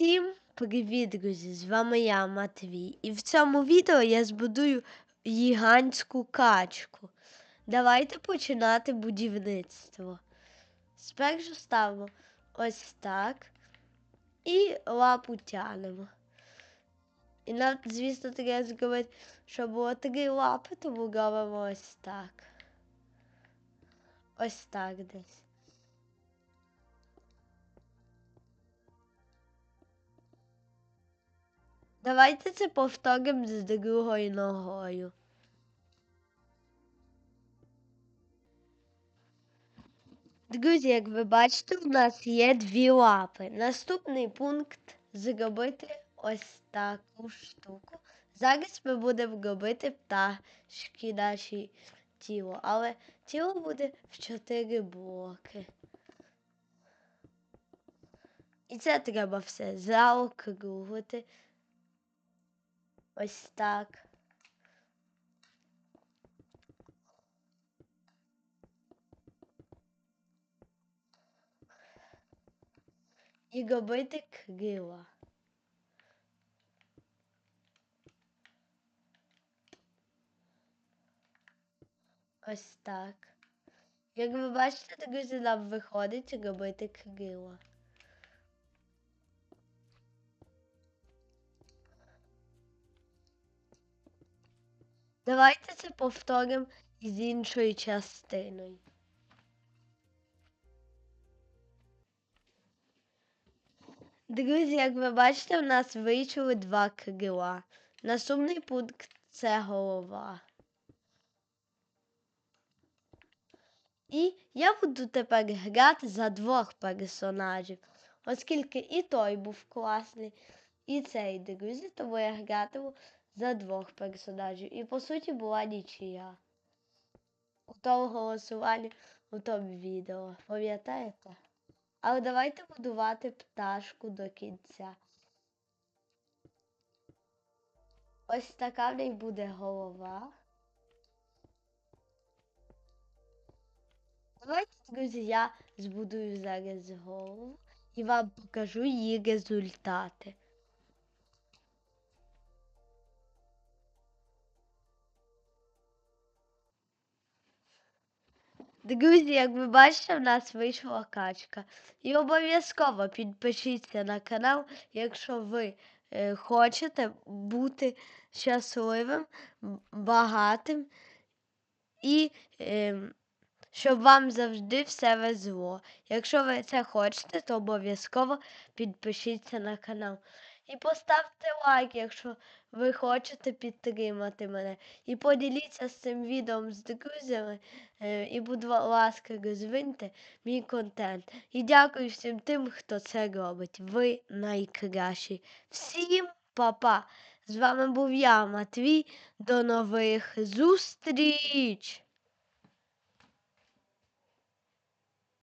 Всім привіт, друзі! З вами я, Матвій. І в цьому відео я збудую гігантську качку. Давайте починати будівництво. Спершу ставимо ось так і лапу тянемо. І нам, звісно, треба зробити, щоб було три лапи, тому робимо ось так. Ось так десь. Давайте це повторимо з другою ногою. Друзі, як ви бачите, у нас є дві лапи. Наступний пункт зробити ось таку штуку. Зараз ми будемо робити пташки наші тіло, але тіло буде в чотири блоки. І це треба все заокруглити. Ось так. І робити крила. Ось так. Як ви бачите, друзі, нам виходить робити крила. Давайте це повторимо з іншою частиною. Друзі, як ви бачите, у нас вийшли два крила. Наступний пункт це голова. І я буду тепер грати за двох персонажів, оскільки і той був класний, і цей друзі, тому я гратиму за двох персонажів. І по суті була нічия. У тому голосуванні у тому відео. Пам'ятаєте? Але давайте будувати пташку до кінця. Ось така в неї буде голова. Давайте, друзі, я збудую зараз голову і вам покажу її результати. Друзі, як ви бачите, в нас вийшла качка. І обов'язково підпишіться на канал, якщо ви е, хочете бути щасливим, багатим і е, щоб вам завжди все везло. Якщо ви це хочете, то обов'язково підпишіться на канал. І поставте лайк, якщо ви хочете підтримати мене. І поділіться з цим відео з друзями. Е, і, будь ласка, розвиньте мій контент. І дякую всім тим, хто це робить. Ви найкращі. Всім па-па! З вами був я, Матвій. До нових зустріч!